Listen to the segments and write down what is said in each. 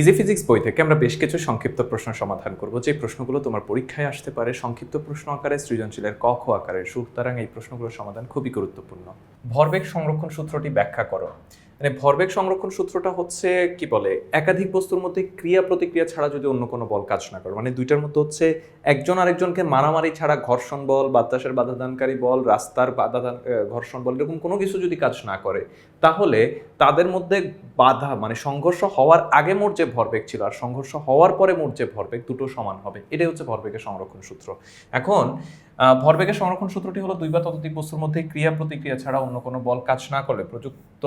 Easy physics বই থেকে আমরা বেশ কিছু সংক্ষিপ্ত প্রশ্ন সমাধান করব। যে প্রশ্নগুলো তোমার পরীক্ষায় আসতে পারে, সংক্ষিপ্ত প্রশ্ন আকারে, সৃজনশীলের ক খ আকারে, সুতরাং এই প্রশ্নগুলোর সমাধান খুবই গুরুত্বপূর্ণ। ভরবেগ সংরক্ষণ সূত্রটি ব্যাখ্যা করো। মানে ভরবেগ সংরক্ষণ সূত্রটা হচ্ছে, কি বলে, একাধিক বস্তুর মধ্যে ক্রিয়া প্রতিক্রিয়া ছাড়া যদি অন্য কোনো বল কাজ না করে। মানে দুইটার মধ্যে হচ্ছে একজন আরেকজনকে মারামারি ছাড়া ঘর্ষণ বল, বাতাসের বাধাদানকারী বল, রাস্তার বাধাদান ঘর্ষণ বল, এরকম কোনো কিছু যদি কাজ না করে, তাহলে তাদের মধ্যে বাধা মানে সংঘর্ষ হওয়ার আগে মোট যে ভরবেগ ছিল আর সংঘর্ষ হওয়ার পরে মোট যে ভরবেগ, দুটো সমান হবে। এটাই হচ্ছে ভরবেগের সংরক্ষণ সূত্র। এখন ভরবেগের সংরক্ষণ সূত্রটি হলো দুই বা ততোধিক বস্তুর মধ্যে ক্রিয়া প্রতিক্রিয়া ছাড়া অন্য কোনো বল কাজ না করলে প্রযুক্ত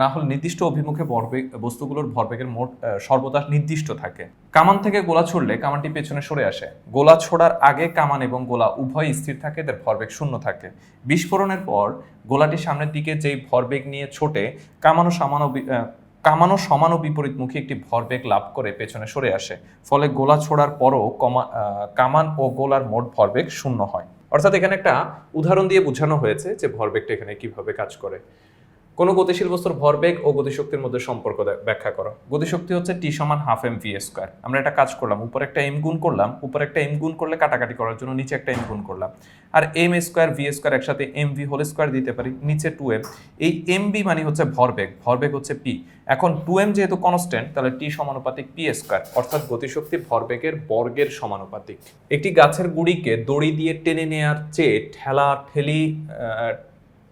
না হলে নির্দিষ্ট অভিমুখে ভরবেগ বস্তুগুলোর ভরবেগের মোট সর্বদা নির্দিষ্ট থাকে। কামান থেকে গোলা ছুড়লে কামানটি পেছনে সরে আসে। গোলা ছোড়ার আগে কামান এবং গোলা উভয় স্থির থাকে, এদের ভরবেগ শূন্য থাকে। বিস্ফোরণের পর গোলাটি সামনের দিকে যেই ভরবেগ নিয়ে ছোটে, কামানো সামানো কামানো সমান ও বিপরীতমুখী একটি ভরবেগ লাভ করে পেছনে সরে আসে। ফলে গোলা ছোড়ার পরও কমা কামান ও গোলার মোট ভরবেগ শূন্য হয়। অর্থাৎ এখানে একটা উদাহরণ দিয়ে বোঝানো হয়েছে যে ভরবেগটা এখানে কীভাবে কাজ করে। কোনো গতিশীল বস্তুর ভরবেগ ও গতিশক্তির মধ্যে সম্পর্ক ব্যাখ্যা করো। গতিশক্তি হচ্ছে টি সমান হাফ এম ভি স্কোয়ার। আমরা একটা কাজ করলাম, উপরে একটা এম গুণ করলাম, উপরে একটা এম গুণ করলে কাটাকাটি করার জন্য নিচে একটা এম গুণ করলাম। আর এম স্কোয়ার ভি স্কোয়ার একসাথে এম ভি হোল স্কোয়ার দিতে পারি, নিচে টু এম এই এম বি মানে হচ্ছে ভরবেগ ভরবেগ হচ্ছে পি এখন টু এম যেহেতু কনস্ট্যান্ট তাহলে টি সমানুপাতিক পি স্কোয়ার, অর্থাৎ গতিশক্তি ভরবেগের বর্গের সমানুপাতিক। একটি গাছের গুড়িকে দড়ি দিয়ে টেনে নেওয়ার চেয়ে ঠেলা, ঠেলি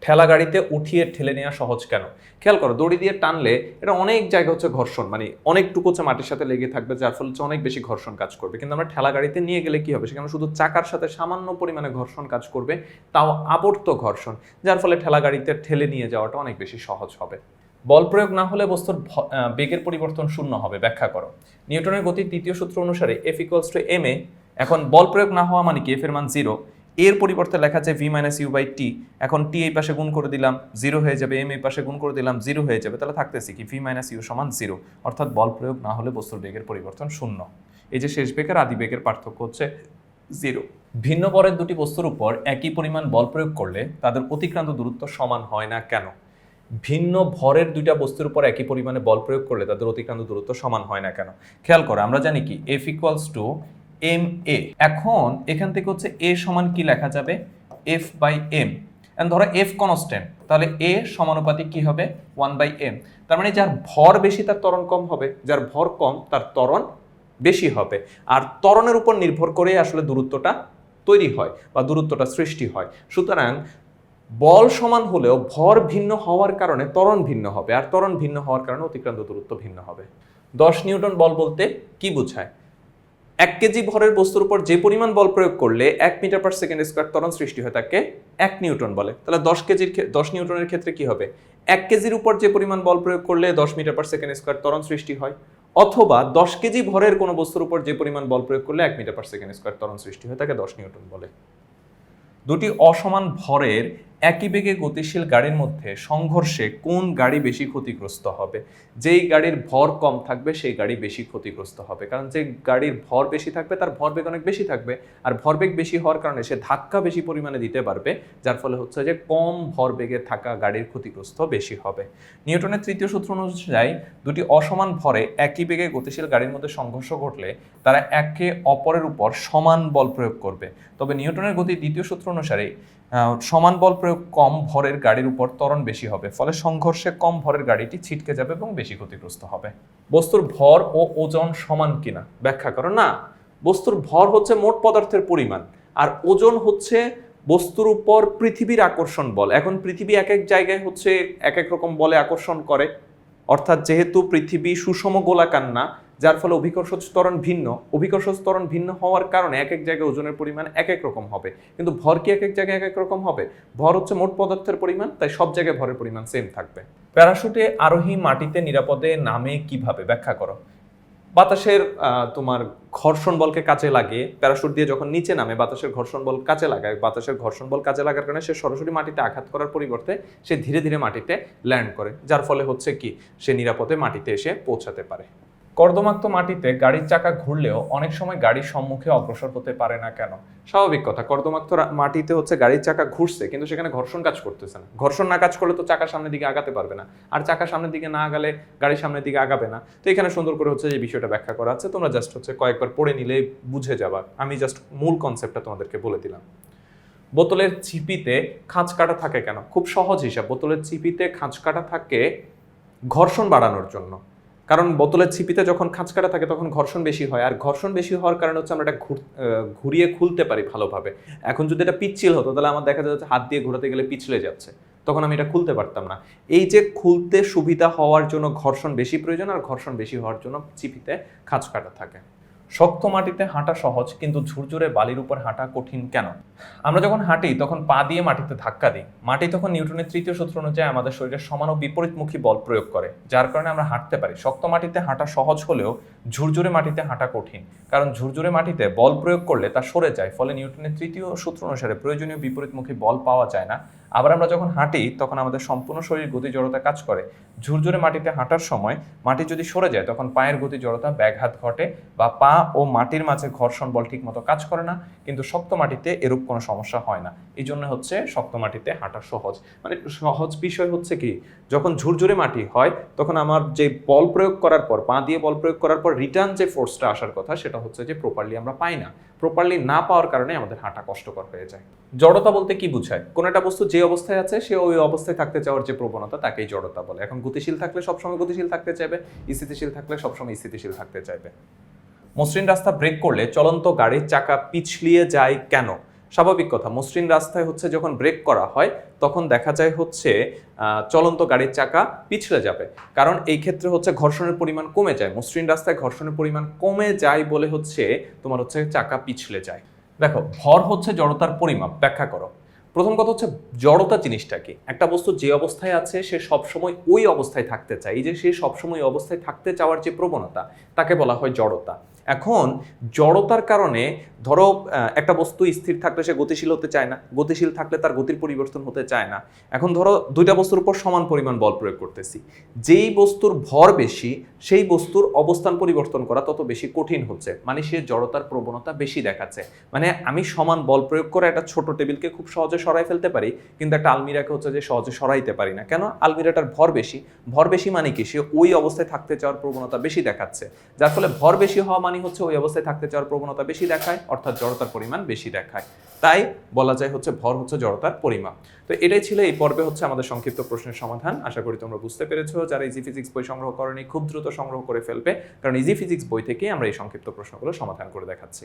ঠেলা গাড়িতে উঠিয়ে ঠেলে নেওয়া সহজ কেন? খেয়াল করো, দড়ি দিয়ে টানলে এটা অনেক জায়গা হচ্ছে ঘর্ষণ মানে অনেকটুকু হচ্ছে মাটির সাথে লেগে থাকবে, যার ফলে হচ্ছে অনেক বেশি ঘর্ষণ কাজ করবে। কিন্তু আমরা ঠেলা গাড়িতে নিয়ে গেলে কি হবে? সেখানে শুধু চাকার সাথে সামান্য পরিমাণে ঘর্ষণ কাজ করবে, তাও আবর্ত ঘর্ষণ, যার ফলে ঠেলা গাড়িতে ঠেলে নিয়ে যাওয়াটা অনেক বেশি সহজ হবে। বল প্রয়োগ না হলে বস্তুর বেগের পরিবর্তন শূন্য হবে, ব্যাখ্যা করো। নিউটনের গতির তৃতীয় সূত্র অনুসারে F equals to M A, এখন বল প্রয়োগ না হওয়া মানে কি? এফ এর মান জিরো এর পরিবর্তে লেখা আছে V minus U by T এখন টি এই পাশে গুণ করে দিলাম জিরো হয়ে যাবে এম এই পাশে গুণ করে দিলাম জিরো হয়ে যাবে, তাহলে থাকতেছে কি? ভি মাইনাস ইউ সমান জিরো অর্থাৎ বল প্রয়োগ না হলে বস্তুর বেগের পরিবর্তন শূন্য। এই যে শেষ বেগের আদি বেগের পার্থক্য হচ্ছে জিরো ভিন্ন বরের দুটি বস্তুর উপর একই পরিমাণ বল প্রয়োগ করলে তাদের অতিক্রান্ত দূরত্ব সমান হয় না কেন? ভিন্ন ভরের দুইটা বস্তুর উপর একই পরিমাণে বল প্রয়োগ করলে তাদের অতিক্রান্ত দূরত্ব সমান হয় না কেন? খেয়াল করো, আমরা জানি কি? F equals to M A এখন এখান থেকে হচ্ছে এ সমান কি লেখা যাবে? এফ বাই এম ধরো এফ কনস্ট্যান্ট তাহলে এ সমানুপাতিক কি হবে? ওয়ান বাই এম তার মানে যার ভর বেশি, তার ত্বরণ কম হবে। যার ভর কম, তার ত্বরণ বেশি হবে। আর ত্বরণের উপর নির্ভর করে আসলে দূরত্বটা তৈরি হয় বা দূরত্বটা সৃষ্টি হয়। সুতরাং বল সমান হলেও ভর ভিন্ন হওয়ার কারণে ত্বরণ ভিন্ন হবে। আর ত্বরণ ভিন্ন হওয়ার কারণে অতিক্রান্ত দূরত্ব ভিন্ন হবে। দশ নিউটন বল বলতে কি বোঝায়? এক কেজি ভরের বস্তুর উপর যে পরিমাণ বল প্রয়োগ করলে এক মিটার পার সেকেন্ড স্কোয়ার ত্বরণ সৃষ্টি হয় তাকে এক নিউটন বলে। তাহলে দশ কেজির দশ নিউটনের ক্ষেত্রে কি হবে? এক কেজির উপর যে পরিমাণ বল প্রয়োগ করলে দশ মিটার পার সেকেন্ড স্কোয়ার ত্বরণ সৃষ্টি হয়, অথবা দশ কেজি ভরের কোনো বস্তুর উপর যে পরিমাণ বল প্রয়োগ করলে এক মিটার পার সেকেন্ড স্কোয়ার ত্বরণ সৃষ্টি হয়, তাকে দশ নিউটন বলে। দুটি অসমান ভরের একই বেগে গতিশীল গাড়ির মধ্যে সংঘর্ষে কোন গাড়ি বেশি ক্ষতিগ্রস্ত হবে? যেই গাড়ির ভর কম থাকবে, সেই গাড়ি বেশি ক্ষতিগ্রস্ত হবে। কারণ যে গাড়ির ভর বেশি থাকবে, তার ভরবেগ অনেক বেশি থাকবে। আর ভরবেগ বেশি হওয়ার কারণে সে ধাক্কা বেশি পরিমাণে দিতে পারবে, যার ফলে হচ্ছে যে কম ভরবেগে থাকা গাড়ির ক্ষতিগ্রস্ত বেশি হবে। নিউটনের তৃতীয় সূত্র অনুযায়ী, দুটি অসমান ভরে একই বেগে গতিশীল গাড়ির মধ্যে সংঘর্ষ ঘটলে তারা একে অপরের উপর সমান বল প্রয়োগ করবে। তবে নিউটনের গতি দ্বিতীয় সূত্র অনুসারে সমান বল প্রয়োগ কম ভরের গাড়ির উপর ত্বরণ বেশি হবে, ফলে সংঘর্ষে কম ভরের গাড়িটি ছিটকে যাবে এবং বেশি ক্ষতিগ্রস্ত হবে। বস্তুর ভর ও ওজন সমান কিনা? ব্যাখ্যা করো। না, বস্তুর ভর হচ্ছে মোট পদার্থের পরিমাণ, আর ওজন হচ্ছে বস্তুর উপর পৃথিবীর আকর্ষণ বল। এখন পৃথিবী এক এক জায়গায় হচ্ছে এক এক রকম বলে আকর্ষণ করে, অর্থাৎ যেহেতু পৃথিবী সুষম গোলাকার না যার ফলে অভিকর্ষ ত্বরণ ভিন্ন। অভিকর্ষ ত্বরণ ভিন্ন হওয়ার কারণে এক এক জায়গায় ওজনের পরিমাণ এক এক রকম হবে। কিন্তু ভর কি এক এক জায়গায় এক এক রকম হবে? ভর হচ্ছে মোট পদার্থের পরিমাণ, তাই সব জায়গায় ভরের পরিমাণ সেম থাকবে। প্যারাশুটে আরোহী মাটিতে নিরাপদে নামে কীভাবে? ব্যাখ্যা করো। বাতাসের তোমার ঘর্ষণ বলকে কাজে লাগে। প্যারাশুট দিয়ে যখন নিচে নামে, বাতাসের ঘর্ষণ বল কাজে লাগায়। বাতাসের ঘর্ষণ বল কাজে লাগার কারণে সে সরাসরি মাটিতে আঘাত করার পরিবর্তে সে ধীরে ধীরে মাটিতে ল্যান্ড করে। যার ফলে হচ্ছে কি? সে নিরাপদে মাটিতে এসে পৌঁছাতে পারে। কর্দমাক্ত মাটিতে গাড়ির চাকা ঘুরলেও অনেক সময় গাড়ির সম্মুখে অগ্রসর হতে পারে না কেন? স্বাভাবিক কথা, কর্দমাক্ত মাটিতে হচ্ছে গাড়ির চাকা ঘুরছে, কিন্তু সেখানে ঘর্ষণ কাজ করতেছে না। ঘর্ষণ না কাজ করলে তো চাকা সামনের দিকে আগাতে পারবে না। আর চাকা সামনের দিকে না আগালে গাড়ির সামনের দিকে আগাবে না। তো এখানে সুন্দর করে হচ্ছে যে বিষয়টা ব্যাখ্যা করা আছে। তোমরা জাস্ট হচ্ছে কয়েকবার পড়ে নিলে বুঝে যাবা। আমি জাস্ট মূল কনসেপ্টটা তোমাদেরকে বলে দিলাম। বোতলের চিপিতে খাঁচ কাটা থাকে কেন? খুব সহজ হিসাব, বোতলের চিপিতে খাঁচ কাটা থাকে ঘর্ষণ বাড়ানোর জন্য। কারণ বোতলের ছিপিতে যখন খাঁচ কাটা থাকে, তখন ঘর্ষণ বেশি হয়। আর ঘর্ষণ বেশি হওয়ার কারণে হচ্ছে আমরা এটা ঘুর- ঘুরিয়ে খুলতে পারি ভালোভাবে। এখন যদি এটা পিচ্ছিল হতো, তাহলে আমার দেখা যাচ্ছে হাত দিয়ে ঘোরাতে গেলে পিছলে যাচ্ছে। তখন আমি এটা খুলতে পারতাম না। এই যে খুলতে সুবিধা হওয়ার জন্য ঘর্ষণ বেশি প্রয়োজন আর ঘর্ষণ বেশি হওয়ার জন্য ছিপিতে খাঁচ কাটা থাকে। শক্ত মাটিতে হাঁটা সহজ, কিন্তু ঝুরঝুরে বালির উপর হাঁটা কঠিন কেন? আমরা যখন হাঁটি, তখন পা দিয়ে মাটিতে ধাক্কা দিই। মাটি তখন নিউটনের তৃতীয় সূত্র অনুযায়ী আমাদের শরীরের সমান ও বিপরীতমুখী বল প্রয়োগ করে, যার কারণে আমরা হাঁটতে পারি। শক্ত মাটিতে হাঁটা সহজ হলেও ঝুরঝুরে মাটিতে হাঁটা কঠিন, কারণ ঝুরঝুরে মাটিতে বল প্রয়োগ করলে তা সরে যায়, ফলে নিউটনের তৃতীয় সূত্র অনুসারে প্রয়োজনীয় বিপরীতমুখী বল পাওয়া যায় না। আবার আমরা যখন হাঁটি, তখন আমাদের সম্পূর্ণ শরীর গতি জড়তা কাজ করে। ঝুরঝুরে মাটিতে হাঁটার সময় মাটি যদি সরে যায়, তখন পায়ের গতি জড়তা, ব্যাঘাত ঘটে বা পা ও মাটির মাঝে ঘর্ষণ বল ঠিকমতো কাজ করে না। কিন্তু শক্ত মাটিতে এরূপ কোনো সমস্যা হয় না। এই জন্য হচ্ছে শক্ত মাটিতে হাঁটা সহজ। মানে সহজ বিষয় হচ্ছে কি, যখন ঝুরঝুরে মাটি হয়, তখন আমার যে বল প্রয়োগ করার পর, পা দিয়ে বল প্রয়োগ করার পর রিটার্ন যে ফোর্সটা আসার কথা, সেটা হচ্ছে যে প্রপারলি আমরা পাই না। প্রপারলি না পাওয়ার কারণে আমাদের হাঁটা কষ্টকর হয়ে যায়। জড়তা বলতে কি বুঝায়? কোন একটা বস্তু যে অবস্থায় আছে, সে ওই অবস্থায় থাকতে চাওয়ার যে প্রবণতা, তাকেই জড়তা বলে। এখন গতিশীল থাকলে সবসময় গতিশীল থাকতে চাইবে, স্থিতিশীল থাকলে সবসময় স্থিতিশীল থাকতে চাইবে। মসৃণ রাস্তা ব্রেক করলে চলন্ত গাড়ির চাকা পিছলিয়ে যায় কেন? স্বাভাবিক কথা। মসৃণ রাস্তায় হচ্ছে যখন ব্রেক করা হয়, তখন দেখা যায় হচ্ছে চলন্ত গাড়ির চাকা পিছলে যাবে। কারণ এই ক্ষেত্রে হচ্ছে ঘর্ষণের পরিমাণ কমে যায়। মসৃণ রাস্তায় ঘর্ষণের পরিমাণ কমে যায় বলে হচ্ছে তোমার হচ্ছে চাকা পিছলে যায়। দেখো, ভর হচ্ছে জড়তার পরিমাপ, ব্যাখ্যা করো। প্রথম কথা হচ্ছে জড়তা জিনিসটা কি? একটা বস্তু যে অবস্থায় আছে, সে সবসময় ওই অবস্থায় থাকতে চায়। এই যে সে সবসময় অবস্থায় থাকতে চাওয়ার যে প্রবণতা, তাকে বলা হয় জড়তা। এখন জড়তার কারণে, ধরো একটা বস্তু স্থির থাকলে সে গতিশীল হতে চায় না, গতিশীল থাকলে তার গতির পরিবর্তন হতে চায় না। এখন ধরো, দুইটা বস্তুর উপর সমান পরিমাণ বল প্রয়োগ করতেছি। যেই বস্তুর ভর বেশি, সেই বস্তুর অবস্থান পরিবর্তন করা তত বেশি কঠিন হচ্ছে। মানে সে জড়তার প্রবণতা বেশি দেখাচ্ছে। মানে আমি সমান বল প্রয়োগ করে একটা ছোট টেবিলকে খুব সহজে সরাই ফেলতে পারি, কিন্তু একটা আলমিরাকে হচ্ছে যে সহজে সরাইতে পারি না। কেন? আলমিরাটার ভর বেশি। ভর বেশি মানে কি? সে ওই অবস্থায় থাকতে চাওয়ার প্রবণতা বেশি দেখাচ্ছে। যার ফলে ভর বেশি হওয়া মানে হচ্ছে ওই অবস্থায় থাকতে চাওয়ার প্রবণতা বেশি দেখায়, অর্থাৎ জড়তার পরিমাণ বেশি দেখায়। তাই বলা যায় হচ্ছে ভর হচ্ছে জড়তার পরিমাপ। তো এটাই ছিল এই পর্বে হচ্ছে আমাদের সংক্ষিপ্ত প্রশ্নের সমাধান। আশা করি তোমরা বুঝতে পেরেছ, যারা ইজি ফিজিক্স বই সংগ্রহ করেনি, খুব দ্রুত সংগ্রহ করে ফেলবে, কারণ ইজি ফিজিক্স বই থেকে আমরা এই সংক্ষিপ্ত প্রশ্নগুলো সমাধান করে দেখাচ্ছি।